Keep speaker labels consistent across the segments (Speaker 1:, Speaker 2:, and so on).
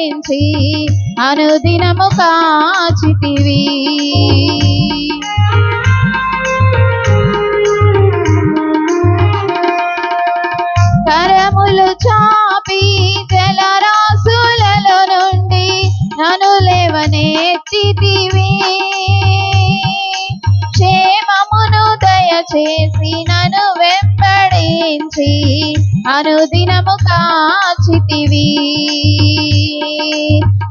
Speaker 1: ఆదరించి అనుదినము కాచితివి. కరములు చాపి జలరాశులలో నుండి నన్ను లేవనెత్తితివి. క్షేమమును దయచేసి నన్ను వెంబడించి అనుదినము కాచితివి.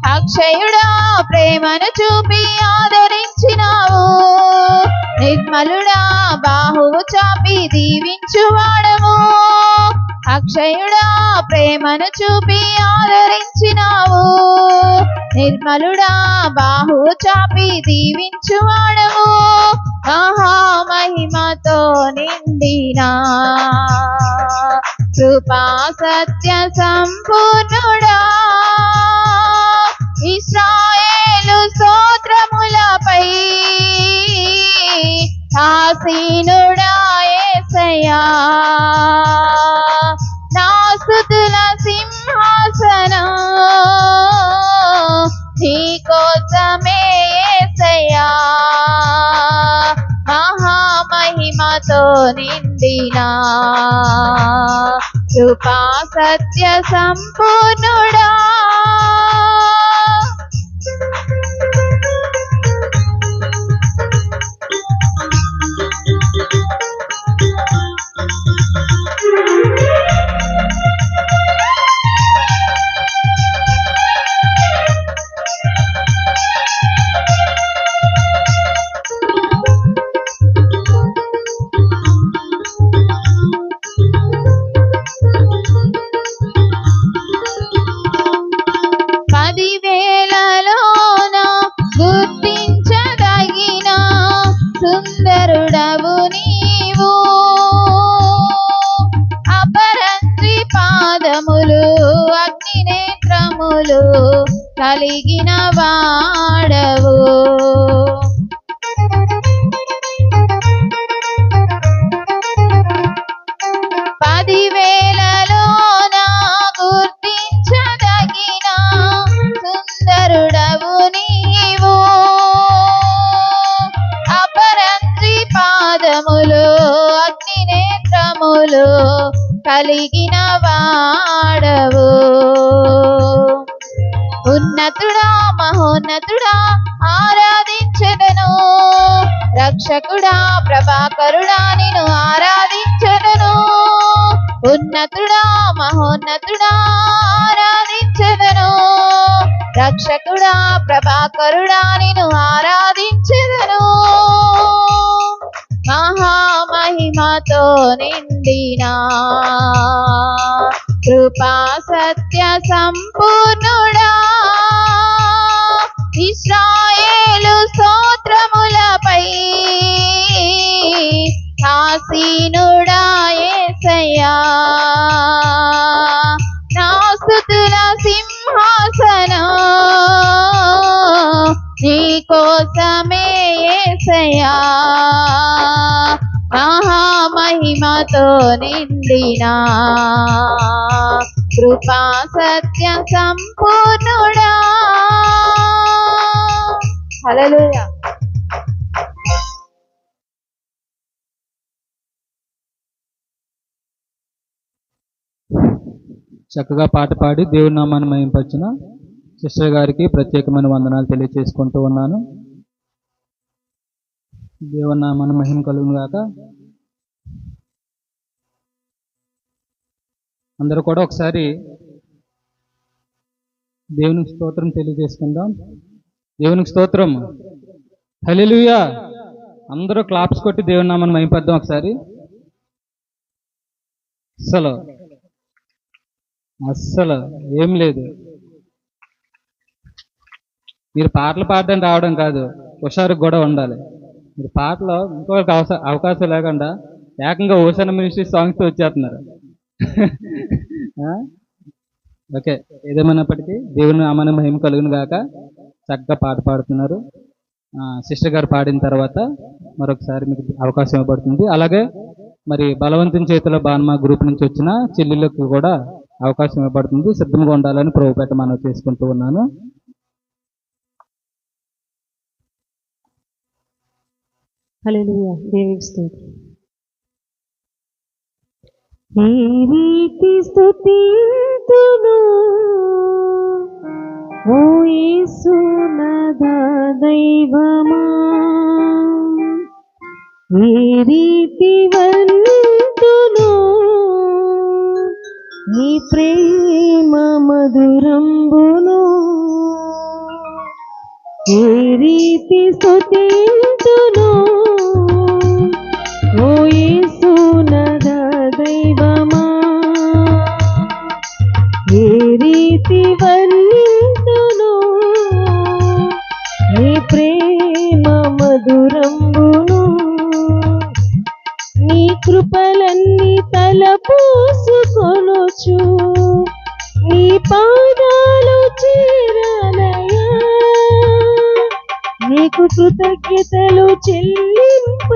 Speaker 1: అక్షయుడా ప్రేమను చూపి ఆదరించినావు. నిర్మలుడా బాహువు చాపి దీవించువాడము అక్షయుడా ప్రేమను చూపి ఆదరించినావు. నిర్మలుడా బాహువు చాపి దీవించువాడము మహా మహిమతో నిండినా కృపా సత్య సంపూర్ణుడా. ఇస్రాయేలు స్తోత్రములపై ఆసీనుడా యేసయ్యా నా స్తుతుల సింహాసనం నీ కోసమే యేసయ్యా మహామహిమతో నిండినా కృపా సత్య సంపూర్ణుడా కలిగిన వాడవు. నా గుర్తించదగిన సుందరుడవు నీవు. అపరంత్రి పాదములు అగ్ని నేత్రములు కలిగిన వాడవు. ఉన్నతుడా మహోన్నతుడా ఆరాధించదను. రక్షకుడా ప్రభాకరుడా నిన్ను ఆరాధించదను. ఉన్నతుడా మహోన్నతుడా ఆరాధించదను. రక్షకుడా ప్రభాకరుడా నిన్ను ఆరాధించదను. మహామహిమతో నిండినా. కృపా సత్య సంపూర్ణుడా. ఇస్రాయేలు స్తోత్రములపై ఆసీనుడా ఏసయ్యా. నా స్తుతుల సింహాసనం. నీ కోసమే ఏసయ్యా. మహామహిమతో నిండినా. కృపా సత్య సంపూర్ణుడా. హల్లెలూయా.
Speaker 2: చక్కగా పాట పాడి దేవుని నామాన్ని మహింపరిచిన సిస్టర్ గారికి ప్రత్యేకమైన వందనాలు తెలియచేసుకుంటూ ఉన్నాను. దేవుని నామాన్ని మహిమ కలుగును గాక. అందరూ కూడా ఒకసారి దేవునికి స్తోత్రం తెలియజేసుకుందాం. దేవునికి స్తోత్రం. హలిలుయా అందరూ క్లాప్స్ కొట్టి దేవుని నామని మహింపద్దాం ఒకసారి. అస్సలు. అస్సలు. ఏం లేదు. మీరు పాటలు పాడడానికి రావడం కాదు. హుషారు కూడా ఉండాలి. మీరు పాటలో ఇంకొకరికి అవస- అవకాశం లేకుండా ఏకంగా ఓషన్ మినిస్ట్రీ సాంగ్స్ వచ్చేస్తున్నారు. ఓకే. ఏదేమైనప్పటికీ దేవుని అమన మహిమ కలుగును గాక. చక్కగా పాట పాడుతున్నారు. సిస్టర్ గారు పాడిన తర్వాత మరొకసారి మీకు అవకాశం ఇవ్వబడుతుంది. అలాగే మరి బలవంతం చేతిలో బాన్మా గ్రూప్ నుంచి వచ్చిన చెల్లెళ్ళకు కూడా అవకాశం ఇవ్వబడుతుంది. సిద్ధంగా ఉండాలని ప్రభుపేట మనం చేసుకుంటూ ఉన్నాను.
Speaker 3: హల్లెలూయా. స్తోత్రం. ఈ రీతి స్తుతింతును. ఓ యేసునాథ దైవమా. ఈ రీతి వర్ణింతును నీ ప్రేమ మధురంబును. ఏ రీతి స్థుతి ఏ రీతి వర్ణింతును నీ ప్రేమ మధురంబును? నీ కృపలన్నీ తలపోసుకొనుచు నీ పాదాలు చేరనయా? నీకు కృతజ్ఞతలు చెల్లింపమదిలో.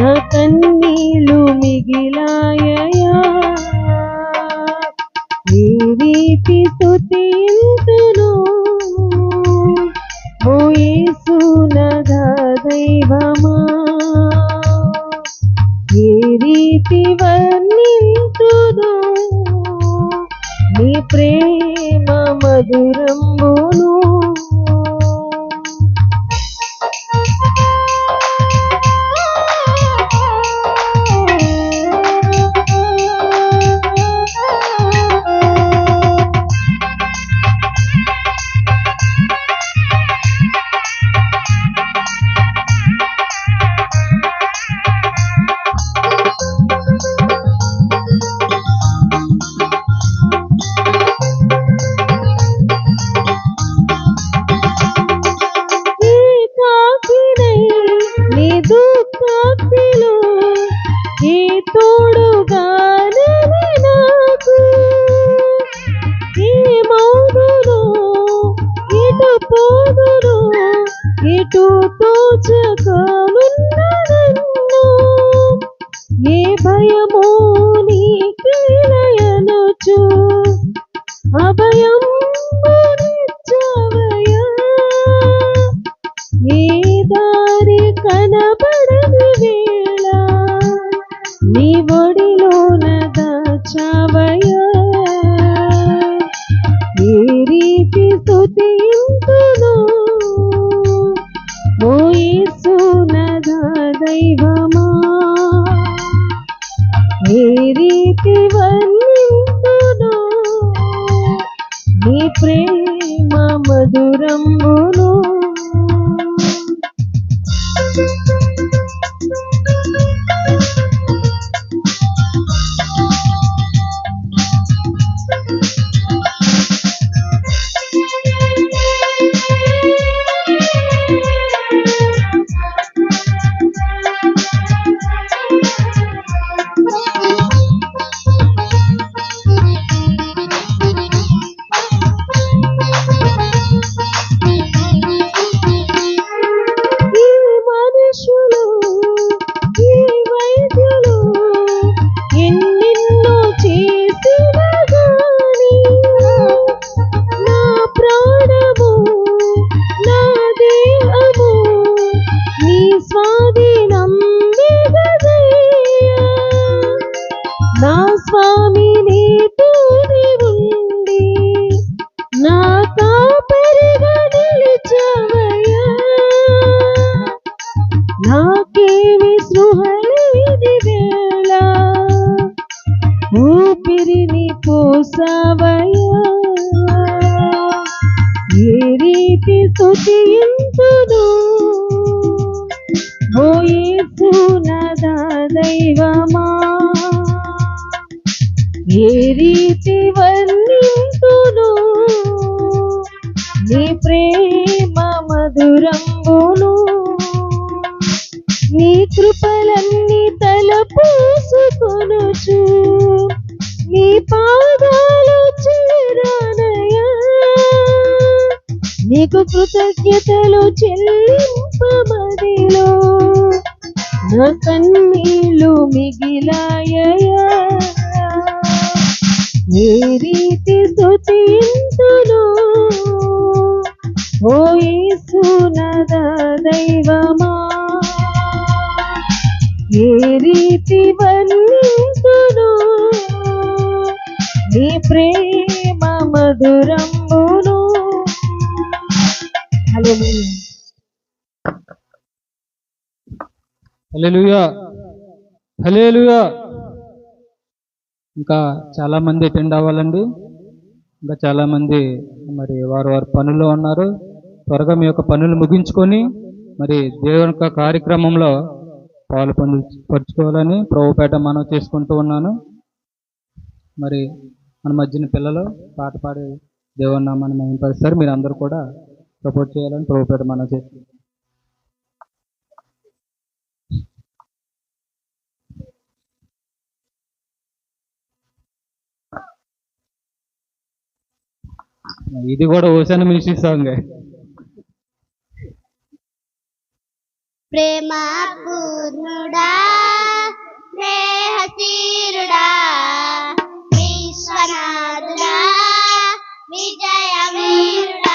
Speaker 3: నా కన్నీలు మిగిలాయయా? రీతి స్తుతింతును ఓ దైవమా. ఏ రీతి వర్ణింతును? నీ ప్రేమ మధురంబును. ఇటు తోచకనున్న నన్ను ఏ భయము నీకిలయనుచు అభయం ఏ దారి కనబ రీతి వర్ణింతును నీ ప్రేమ మధురంబును ఏ రీతి వర్ణింతును నీ ప్రేమ మధురంబును. నీ కృపలన్నీ తలపోసుకొనుచు. నీ పాదాలు చేరానయా. నీకు కృతజ్ఞతలు చెల్లింపమదిలో. నా కన్నీళ్ళు మిగిలాయయా. ఏ రీతి స్థుతింతును ఓ యేసునద దైవమా? ఏ రీతి వర్ణింతును నీ ప్రేమ మధురంబును. హల్లెలూయా.
Speaker 2: హల్లెలూయా. హల్లెలూయా. ఇంకా చాలా మంది అటెండ్ అవ్వాలండి. ఇంకా చాలా మంది మరి వారు వారి పనుల్లో ఉన్నారు. త్వరగా మీ యొక్క పనులు ముగించుకొని మరి దేవుని యొక్క కార్యక్రమంలో పాలు పనులు పరుచుకోవాలని ప్రభుపేట మనం చేసుకుంటూ ఉన్నాను. మరి మన మధ్యన పిల్లలు పాట పాడి దేవుని నామాన్ని మహింపరుస్తారు. మీరు అందరూ కూడా సపోర్ట్ చేయాలని ప్రభుపేట మనం చేసుకుంటాం ఇది కూడా ఓషన్ మిషన్ సాంగ్.
Speaker 4: ప్రేమ పూర్ణుడా విజయ వీరుడా